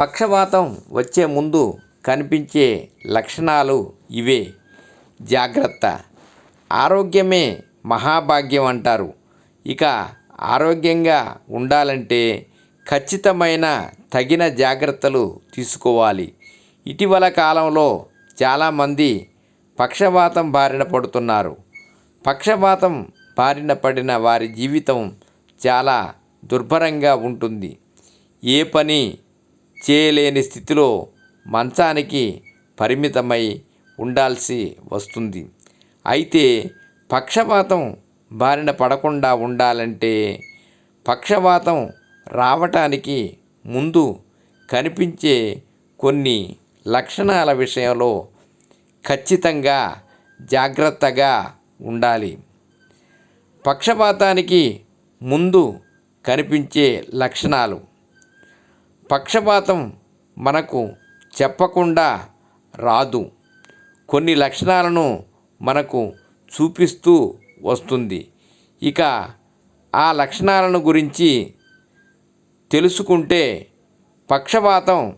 పక్షవాతం వచ్చే ముందు కనిపించే లక్షణాలు ఇవే. జాగ్రత్త. ఆరోగ్యమే మహాభాగ్యం అంటారు. ఇక ఆరోగ్యంగా ఉండాలంటే ఖచ్చితమైన తగిన జాగ్రత్తలు తీసుకోవాలి. ఇటీవల కాలంలో చాలామంది పక్షవాతం బారిన పడుతున్నారు. పక్షవాతం బారిన పడిన వారి జీవితం చాలా దుర్భరంగా ఉంటుంది. ఏ పని చేయలేని స్థితిలో మంచానికి పరిమితమై ఉండాల్సి వస్తుంది. అయితే పక్షపాతం బారిన పడకుండా ఉండాలంటే పక్షపాతం రావటానికి ముందు కనిపించే కొన్ని లక్షణాల విషయంలో ఖచ్చితంగా జాగ్రత్తగా ఉండాలి. పక్షపాతానికి ముందు కనిపించే లక్షణాలు పక్షపాతం మనకు చెప్పకుండా రాదు. కొన్ని లక్షణాలను మనకు చూపిస్తూ వస్తుంది. ఇక ఆ లక్షణాలను గురించి తెలుసుకుంటే పక్షపాతం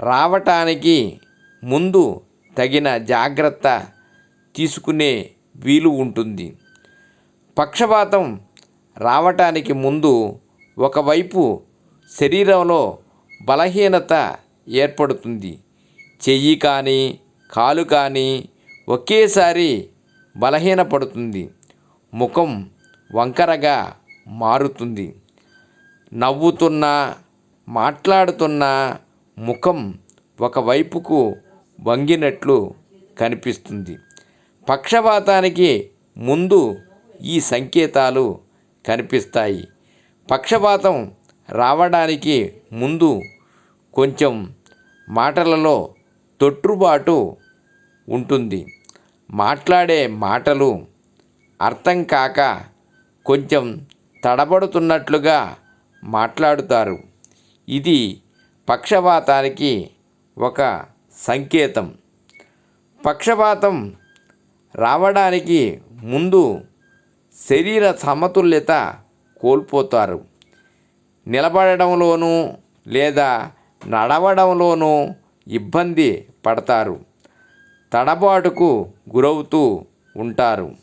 రావటానికి ముందు తగిన జాగ్రత్త తీసుకునే వీలు ఉంటుంది. పక్షపాతం రావటానికి ముందు ఒకవైపు శరీరంలో బలహీనత ఏర్పడుతుంది. చెయ్యి కానీ కాలు కానీ ఒకేసారి బలహీనపడుతుంది. ముఖం వంకరగా మారుతుంది. నవ్వుతున్నా మాట్లాడుతున్నా ముఖం ఒకవైపుకు వంగినట్లు కనిపిస్తుంది. పక్షపాతానికి ముందు ఈ సంకేతాలు కనిపిస్తాయి. పక్షపాతం రావడానికి ముందు కొంచెం మాటలలో తొట్టుబాటు ఉంటుంది. మాట్లాడే మాటలు అర్థం కాక కొంచెం తడబడుతున్నట్లుగా మాట్లాడుతారు. ఇది పక్షపాతానికి ఒక సంకేతం. పక్షపాతం రావడానికి ముందు శరీర సమతుల్యత కోల్పోతారు. నిలబడడంలోనూ లేదా నడవడంలోనూ ఇబ్బంది పడతారు. తడబాటుకు గురవుతూ ఉంటారు.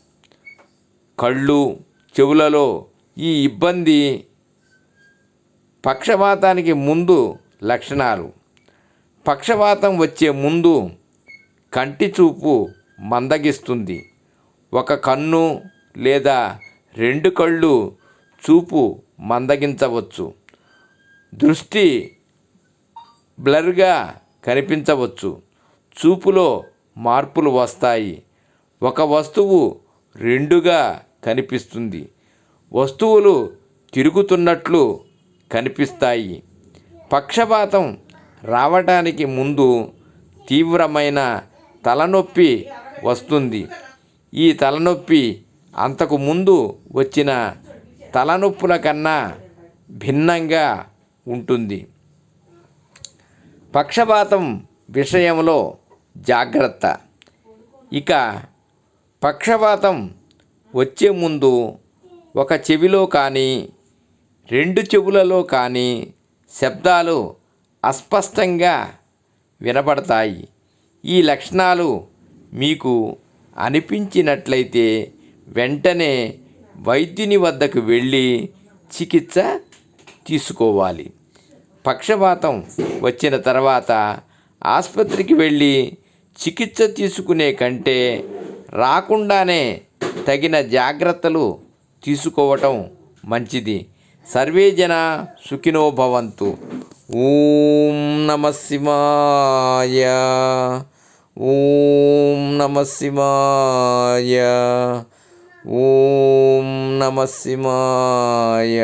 కళ్ళు చెవులలో ఈ ఇబ్బంది పక్షపాతానికి ముందు లక్షణాలు. పక్షపాతం వచ్చే ముందు కంటి చూపు మందగిస్తుంది. ఒక కన్ను లేదా రెండు కళ్ళు చూపు మందగించవచ్చు. దృష్టి బ్లర్గా కనిపించవచ్చు. చూపులో మార్పులు వస్తాయి. ఒక వస్తువు రెండుగా కనిపిస్తుంది. వస్తువులు తిరుగుతున్నట్లు కనిపిస్తాయి. పక్షపాతం రావటానికి ముందు తీవ్రమైన తలనొప్పి వస్తుంది. ఈ తలనొప్పి అంతకు ముందు వచ్చిన తలనొప్పుల కన్నా భిన్నంగా ఉంటుంది. పక్షపాతం విషయంలో జాగ్రత్త. ఇక పక్షపాతం వచ్చే ముందు ఒక చెవిలో కానీ రెండు చెవులలో కానీ శబ్దాలు అస్పష్టంగా వినపడతాయి. ఈ లక్షణాలు మీకు అనిపించినట్లయితే వెంటనే వైద్యుని వద్దకు వెళ్ళి చికిత్స తీసుకోవాలి. పక్షపాతం వచ్చిన తర్వాత ఆసుపత్రికి వెళ్ళి చికిత్స తీసుకునే కంటే రాకుండానే తగిన జాగ్రత్తలు తీసుకోవటం మంచిది. సర్వే జన సుఖినో భవంతు. ఓం నమ శివాయ. ఓం నమ శివాయ. ఓం నమ శివాయ.